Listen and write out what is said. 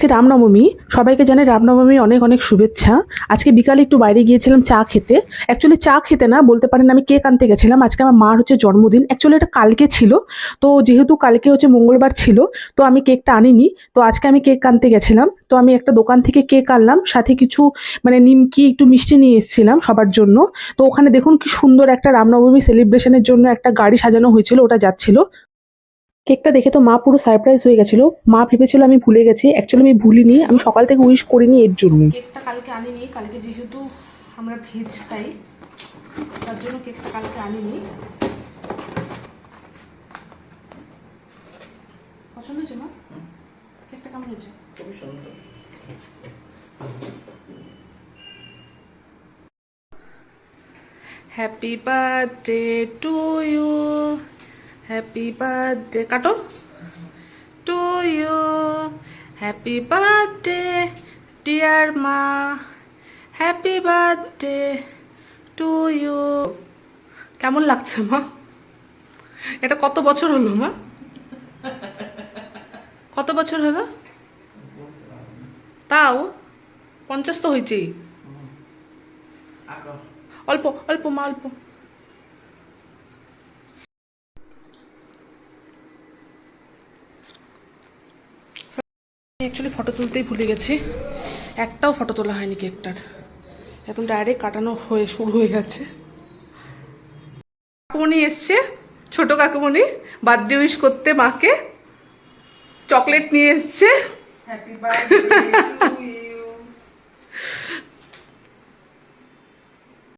আজকে রামনবমী। সবাইকে জানাই রামনবমীর অনেক অনেক শুভেচ্ছা। আজকে বিকালে একটু বাইরে গিয়েছিলাম চা খেতে। অ্যাকচুয়ালি চা খেতে না, বলতে পারেন আমি কেক আনতে গেছিলাম। আজকে আমার মার হচ্ছে জন্মদিন। অ্যাকচুয়ালি এটা কালকে ছিল। তো যেহেতু কালকে হচ্ছে মঙ্গলবার ছিল, তো আমি কেকটা আনিনি। তো আজকে আমি কেক আনতে গেছিলাম। তো আমি একটা দোকান থেকে কেক আনলাম। সাথে কিছু মানে নিমকি, একটু মিষ্টি নিয়ে এসেছিলাম সবার জন্য। তো ওখানে দেখুন কি সুন্দর একটা রামনবমী সেলিব্রেশনের জন্য একটা গাড়ি সাজানো হয়েছিল, ওটা যাচ্ছিল। কেকটা দেখে তো মা পুরো সারপ্রাইজ হয়ে গেছিল। মা ভেবেছিল আমি ভুলে গেছি অ্যাকচুয়ালি আমি ভুলিনি আমি সকাল থেকে উইশ করিনি এর জন্য। কেকটা কালকে আনিনি কালকে যেহেতু আমরা ভেজ খাই তার জন্য কেকটা কালকে আনিনি। পছন্দ হয়েছে মা? কেকটা কেমন হয়েছে? খুবই সুন্দর। Happy birthday to you happy birthday কাটো to you happy birthday dear মা হ্যাপি বার্থডে টু ইউ কেমন লাগছে মা? এটা কত বছর হলো মা? কত বছর হলো? তাও পঞ্চাশ তো হয়েছেই অল্প অল্প মা অল্প। অ্যাকচুয়ালি ফটো তুলতেই ভুলে গেছি। একটাও ফটো তোলা হয়নি কেকটার একদম ডাইরেক্ট কাটানো হয়ে শুরু হয়ে গেছে। কাকুমণি এসছে, ছোট কাকুমণি বার্থডে উইশ করতে মাকে। চকলেট নিয়ে এসছে। Happy birthday